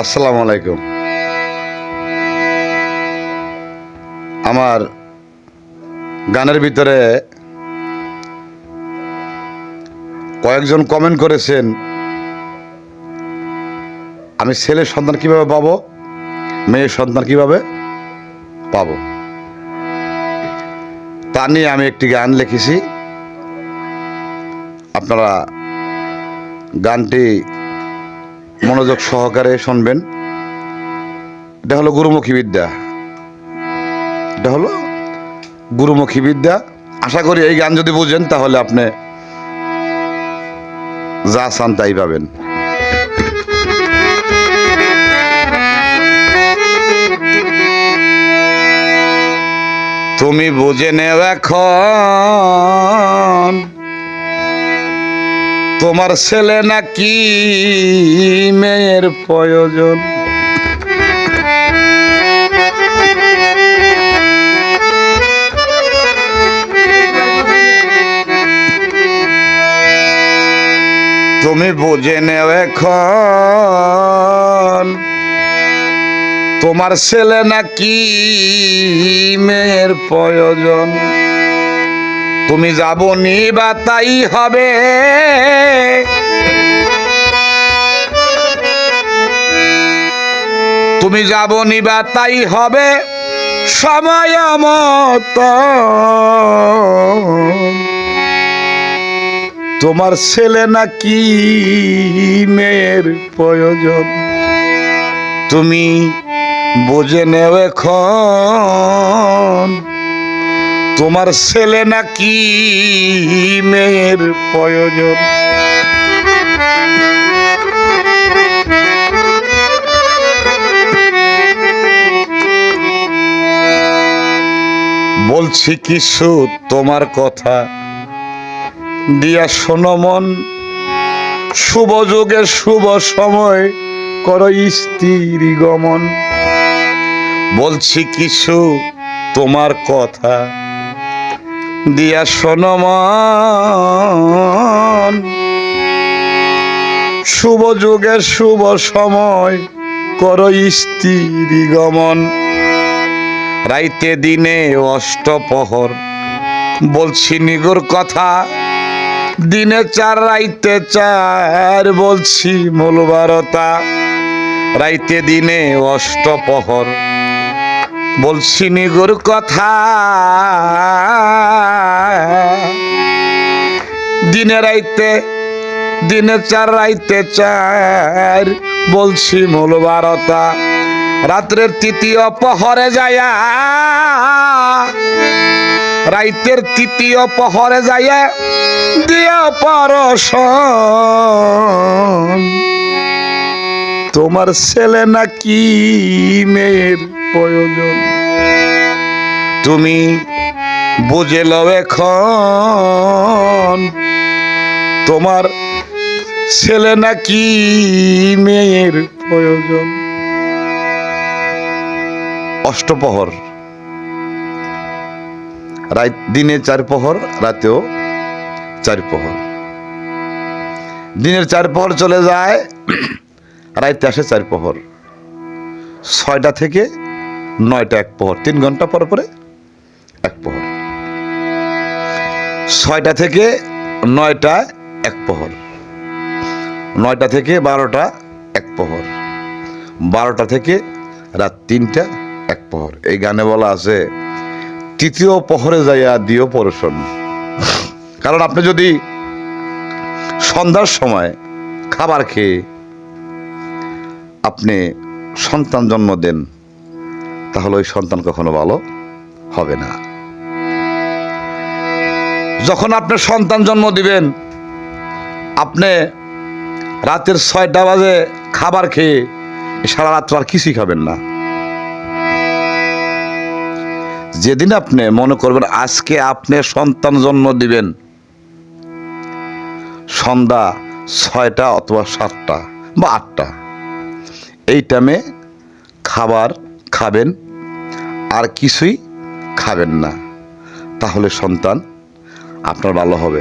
আসসালামু আলাইকুম। আমার গানের ভিতরে কয়েকজন কমেন্ট করেছেন, আমি ছেলের সন্তান কীভাবে পাবো, মেয়ের সন্তান কীভাবে পাবো? তা নিয়ে আমি একটি গান লিখেছি। আপনারা গানটি মনোযোগ সহকারে শুনবেন। এটা হলো গুরুমুখী বিদ্যা। এটা হলো গুরুমুখী বিদ্যা। আশা করি এই গান যদি বুঝেন, তাহলে আপনি যা চান তাই পাবেন। তুমি বুঝে নেও এখন তোমার ছেলে নাকি মেয়ের প্রয়োজন? তুমি বুঝে নেও এখন তোমার ছেলে নাকি মেয়ের প্রয়োজন? তুমি যাব নি বা তাই হবে। তুমি যাব নি বা তাই হবে। সময় মত। তোমার ছেলে নাকি মেয়ের প্রয়োজন। তুমি বুঝে নেও এখন। তোমার ছেলে নাকি মেয়ের প্রয়োজন? বলছি কিছু তোমার কথা? দিয়া শোনো মন, শুভ যুগে শুভ সময় কর স্ত্রী গমন। বলছি কিছু তোমার কথা? দিয়া শোনো শুভ যুগে শুভ সময় কর স্ত্রী গমন। রাইতে দিনে অষ্টপহর বলছি নিগুর কথা, দিনে চার, রাইতে চার, বলছি মূল বারতা। রাইতে দিনে অষ্টপহর বলছি নিগুর কথা। দিনে রাইতে, দিনে চার, রাইতে চার। বলছি মূল বারতা, রাত্রের তৃতীয় পহরে যায়া। রাইতের তৃতীয় পহরে যাইয়া দিয়া পরশন তোমার ছেলে নাকি মেয়ের প্রয়োজন? তুমি বুঝে লও এখন, তোমার ছেলে নাকি মেয়ের প্রয়োজন। অষ্টপহর রাত দিনে চার প্রহর রাতেও চার প্রহর দিনের চার প্রহর চলে যায় রাইতে আসে চার প্রহর। ছয়টা থেকে নয়টা এক প্রহর। তিন ঘণ্টা পর পরে এক প্রহর। ছয়টা থেকে নয়টা এক প্রহর। নয়টা থেকে বারোটা এক প্রহর। বারোটা থেকে রাত তিনটা এক প্রহর। এই গানে বলা আছে, তৃতীয় প্রহরে যাইয়া দিও পরশন। কারণ আপনি যদি সন্ধ্যার সময় খাবার খেয়ে আপনি সন্তান জন্ম দেন, তাহলে ওই সন্তান কখনো ভালো হবে না। যখন আপনি সন্তান জন্ম দিবেন, আপনি রাতের ছয়টা বাজে খাবার খেয়ে সারা রাত্র আর কিছুই খাবেন না। যেদিন আপনি মনে করবেন আজকে আপনি সন্তান জন্ম দিবেন, সন্ধ্যা ছয়টা অথবা সাতটা বা আটটা। এই টাইমে খাবার খাবেন, আর কিছুই খাবেন না। তাহলে সন্তান, আপনার ভালো হবে।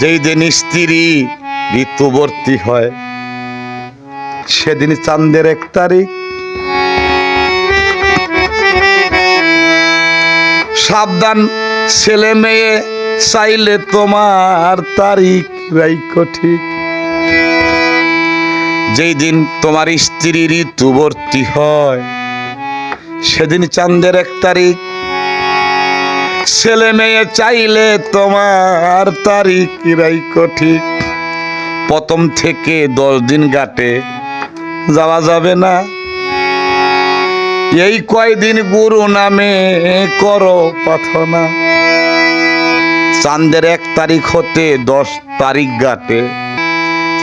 যেই দিন স্ত্রী ঋতুবর্তী হয়, সেদিন চাঁদের এক তারিখ সাবধান, ছেলে মেয়ে চাইলে তোমার তারিখ রাইকো ঠিক। যেই দিন তোমার স্ত্রী ঋতুবর্তী হয়, সেদিন চাঁদের এক তারিখ। ছেলে মেয়ে চাইলে তোমার তারিখ রাইকো ঠিক। প্রথম থেকে দশ দিন গাটে যাওয়া যাবে না। এই কয়দিন গুরু নামে করো প্রার্থনা। চাঁদের এক তারিখ হতে দশ তারিখ গাটে।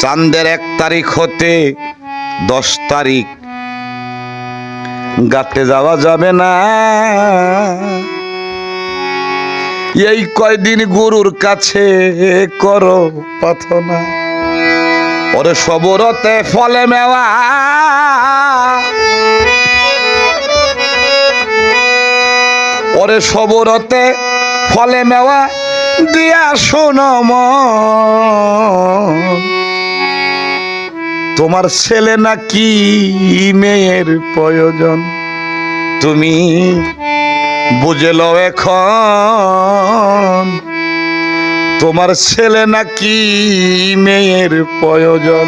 চাঁদের এক তারিখ হতে দশ তারিখ গাতে যাওয়া যাবে না। এই কয়দিন গুরুর কাছে করো প্রার্থনা। ওরে সবরতে ফলে মেওয়া ওরে সবরতে ফলে মেওয়া দিয়া শোনো মন। তোমার ছেলে নাকি মেয়ের প্রয়োজন? তুমি বুঝে লও এখন। তোমার ছেলে নাকি মেয়ের প্রয়োজন?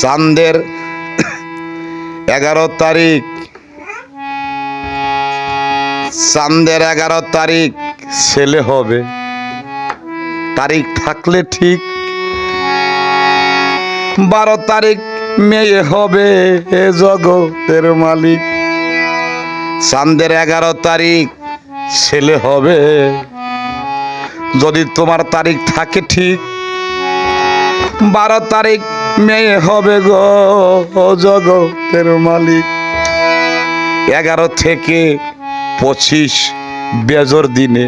চাঁদের এগারো তারিখ। চাঁদের এগারো তারিখ ছেলে হবে। তারিখ থাকলে ঠিক। বারো তারিখ মেয়ে হবে এ জগতের মালিক। চাঁদের এগারো তারিখ ছেলে হবে। যদি তোমার তারিখ থাকে ঠিক, বারো তারিখ মেয়ে হবে গো জগতের মালিক। এগারো থেকে পঁচিশ বেজর দিনে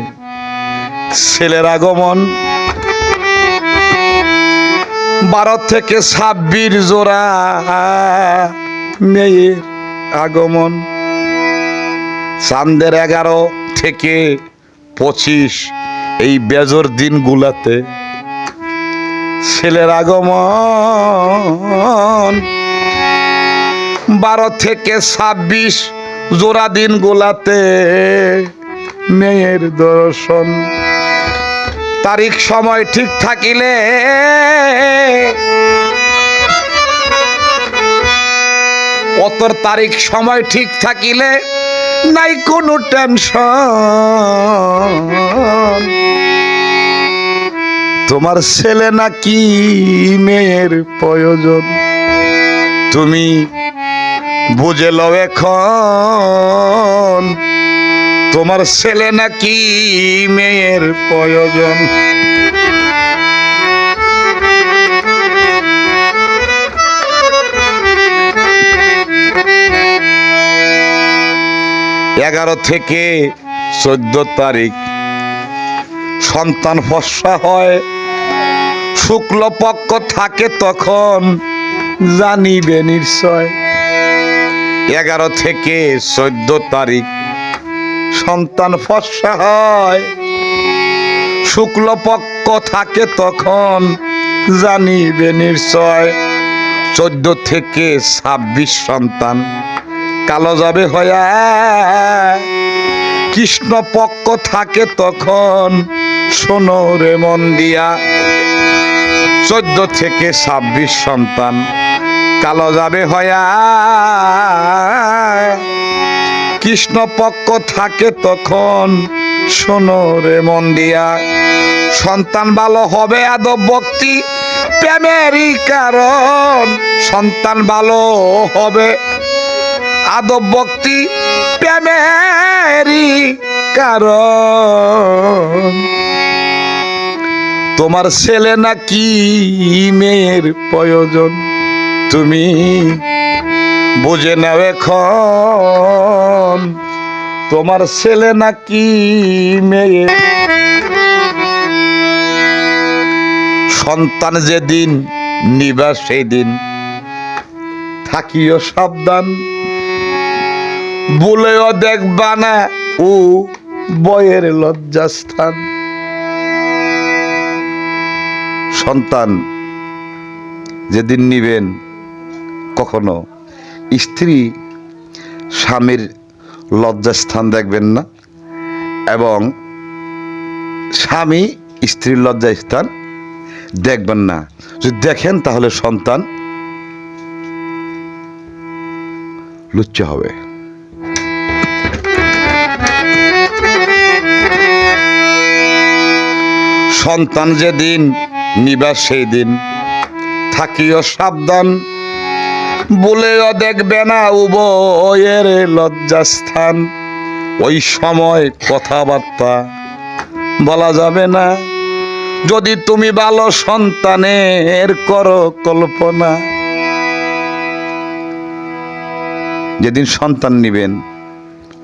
ছেলের আগমন। বারো থেকে ছাব্বিশ জোড়া মেয়ের আগমন। চান্দের এগারো থেকে পঁচিশ এই বেজর দিনগুলাতে ছেলের আগমন। বারো থেকে ছাব্বিশ জোড়া দিন গোলাতে মেয়ের দর্শন। তারিখ, সময় ঠিক থাকিলে অতর তারিখ, সময় ঠিক থাকিলে নাই কোনো টেনশন। তোমার ছেলে নাকি মেয়ের প্রয়োজন? তুমি বুঝে লও এখন, তোমার ছেলে নাকি মেয়ের প্রয়োজন? এগারো থেকে চোদ্দ তারিখ। সন্তান ফসা হয় শুক্লপক্ষ থাকে তখন। জানিবে নিশ্চয়। এগারো থেকে চোদ্দ তারিখ। সন্তান ফসা হয়। শুক্লপক্ষ থাকে তখন। জানিবে নিশ্চয়। চোদ্দ থেকে ছাব্বিশ সন্তান। কালো যাবে হয়া। কৃষ্ণ পক্ষ থাকে তখন। শোনো রে মন দিয়া। চোদ্দ থেকে ছাব্বিশ সন্তান। কালো যাবে হয়া। কৃষ্ণ পক্ষ থাকে তখন, শোনো রে মন দিয়া। সন্তান ভালো হবে আদব ভক্তি, প্রেমেরই কারণ। সন্তান ভালো হবে আদব ভক্তি, প্রেমেরই কারণ। তোমার ছেলে নাকি মেয়ের প্রয়োজন? তুমি বুঝে নাও এখন। তোমার ছেলে নাকি মেয়ে সন্তান যেদিন নিবা সেই দিন থাকিও সাবধান। বলেও দেখবা না ও বয়ের লজ্জাস্থান। সন্তান যেদিন নিবেন কখনো স্ত্রী স্বামীর লজ্জাস্থান দেখবেন না এবং স্বামী স্ত্রীর লজ্জাস্থান দেখবেন না। যদি দেখেন তাহলে সন্তান লুচ্চা হবে। সন্তান যেদিন নিবা সেই দিন। থাকিও সাবধান, বলেও দেখবে না উভয়ের লজ্জাস্থান। ওই সময় কথাবার্তা বলা যাবে না। যদি তুমি ভালো সন্তানের করো কল্পনা। যেদিন সন্তান নিবেন,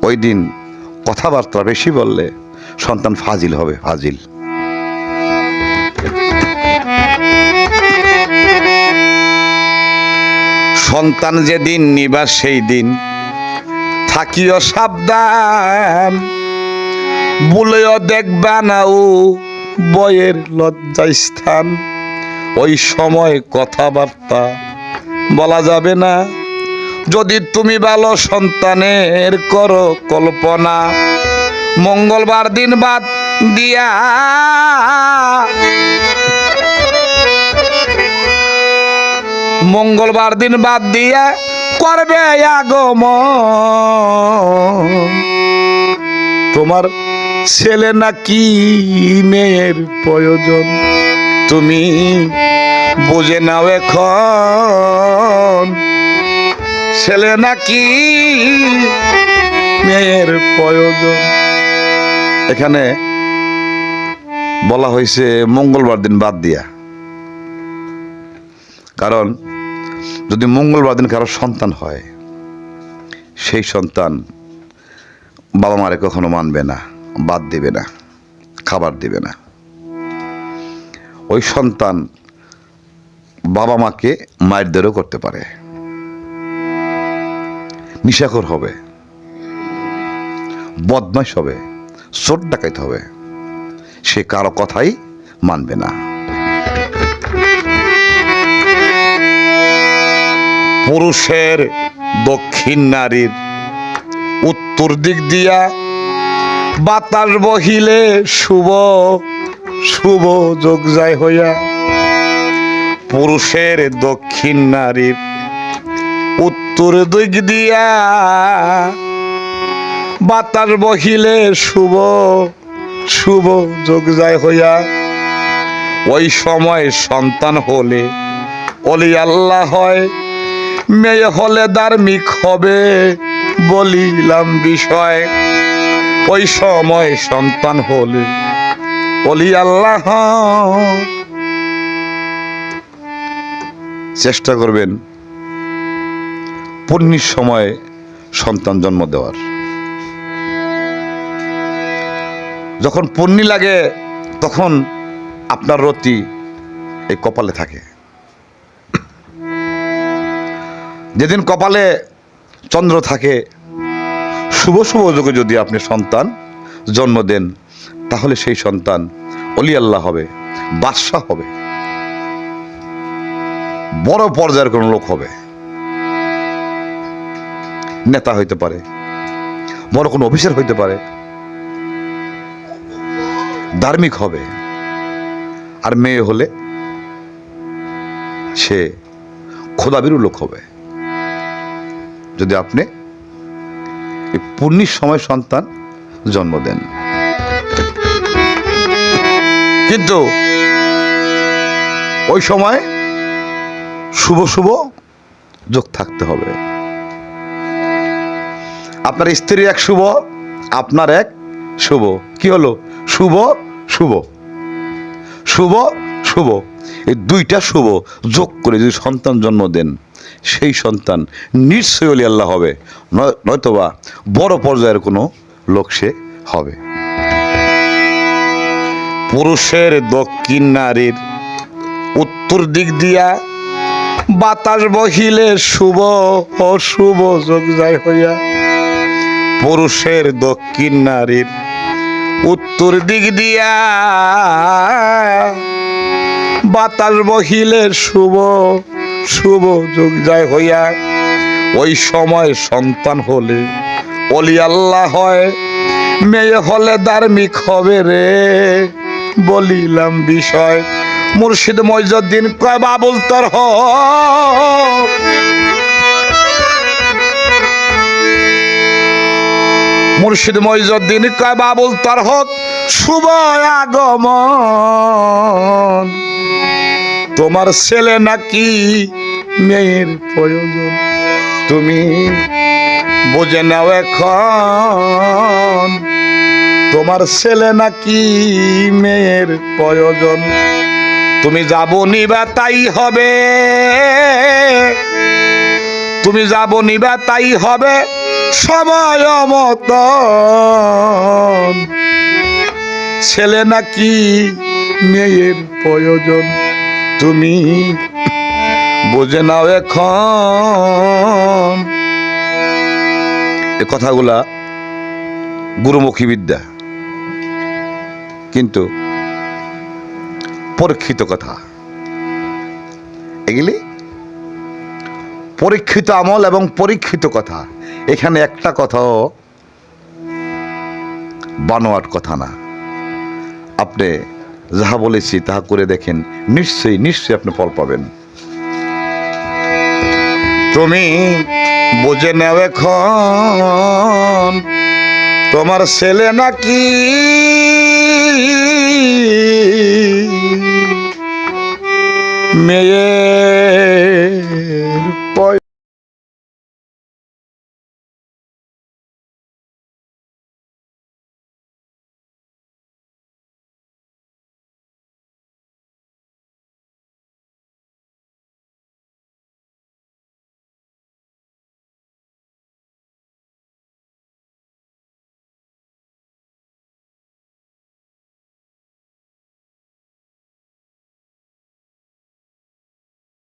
ওই দিন কথাবার্তা বেশি বললে সন্তান ফাজিল হবে, ফাজিল। সন্তান যেদিন নিবা সেই দিন। থাকিও সাবধান বলেও দেখবা না ও বয়ের লজ্জাস্থান ওই সময় কথাবার্তা বলা যাবে না। যদি তুমি ভালো সন্তানের করো কল্পনা, মঙ্গলবার দিন বাদ দিয়া মঙ্গলবার দিন বাদ দিয়া করবে আগমন। তোমার ছেলে নাকি মেয়ের প্রয়োজন? তুমি বুঝে নাও এখন। ছেলে নাকি মেয়ের প্রয়োজন? এখানে বলা হয়েছে মঙ্গলবার দিন বাদ দিয়া। কারণ যদি মঙ্গলবার দিন কারও সন্তান হয়, সেই সন্তান বাবা মারে কখনো মানবে না, বাদ দিবে না, খাবার দিবে না। ওই সন্তান বাবা মাকে মায়ের দেরও করতে পারে। নিশাখর হবে, বদমাইশ হবে চোট ডাকাইত হবে। সে কারও কথাই মানবে না। পুরুষের দক্ষিণ নারীর। উত্তর দিক দিয়া বাতাস বহিলে শুভ শুভ যোগ যায় হইয়া। পুরুষের দক্ষিণ নারীর উত্তর দিক দিয়া বাতাস বহিলে শুভ শুভ যোগ যায় হইয়া। ওই সময় সন্তান হলে অলি আল্লাহ হয় মেয়ে হলে ধার্মিক হবে বলিলাম বিষয়। ওই সময় সন্তান হলে অলি আল্লাহ। চেষ্টা করবেন পূর্ণির সময় সন্তান জন্ম দেওয়ার। যখন পূর্ণি লাগে, তখন আপনার রতি এই কপালে থাকে। যেদিন কপালে চন্দ্র থাকে, শুভ শুভ যোগে যদি আপনি সন্তান জন্ম দেন, তাহলে সেই সন্তান অলি আল্লাহ হবে, বাদশাহ হবে। বড় পর্যায়ের কোনো লোক হবে। নেতা হইতে পারে, বড় কোনো অফিসার হইতে পারে, ধার্মিক হবে। আর মেয়ে হলে সে খোদাবিরু লোক হবে। যদি আপনি পূর্ণির সময় সন্তান জন্ম দেন। কিন্তু ওই সময় শুভ শুভ যোগ থাকতে হবে। আপনার স্ত্রী এক শুভ, আপনার এক শুভ। কি হলো? শুভ শুভ। শুভ শুভ। এই দুইটা শুভ যোগ করে যদি সন্তান জন্ম দেন, সেই সন্তান নিশ্চয়ই অলি আল্লাহ হবে। নয়- নয়তোবা বড় পর্যায়ের কোনো লোক সে হবে। পুরুষের দক্ষিণ নারীর উত্তর দিক দিয়া বাতাস বহিলে শুভ অশুভ যোগ যায় হইয়া, পুরুষের দক্ষিণ নারীর উত্তর দিক দিয়া বাতাস বহিলে শুভ শুভ যোগ যায় হইয়া ওই সময় সন্তান হলে। অলি আল্লাহ হয়, মেয়ে হলে ধার্মিক হবে রে। বলিলাম, বিষয়, মুর্শিদ মইজুদ্দিন কয়, বাবুল তর হোক। মুর্শিদ মইজুদ্দিন কয়, বাবুল তর হোক। শুভ আগমন। তোমার ছেলে নাকি মেয়ের প্রয়োজন? তুমি বুঝে নাও এখন। তোমার ছেলে নাকি মেয়ের প্রয়োজন? তুমি যাব নিবা তাই হবে? তুমি যাব নিবা তাই হবে সময় মতন। ছেলে নাকি মেয়ের প্রয়োজন? তুমি বোঝে নাও এখন। এ কথাগুলা গুরুমুখী বিদ্যা। কিন্তু পরীক্ষিত কথা। এগুলি পরীক্ষিত আমল এবং পরীক্ষিত কথা। এখানে একটা কথাও বানোয়াট কথা না। আপনি যাহা বলেছি তাহা করে দেখেন। নিশ্চয়ই নিশ্চয়ই আপনি ফল পাবেন। তুমি বুঝে নাও এখন, তোমার ছেলে নাকি মেয়ে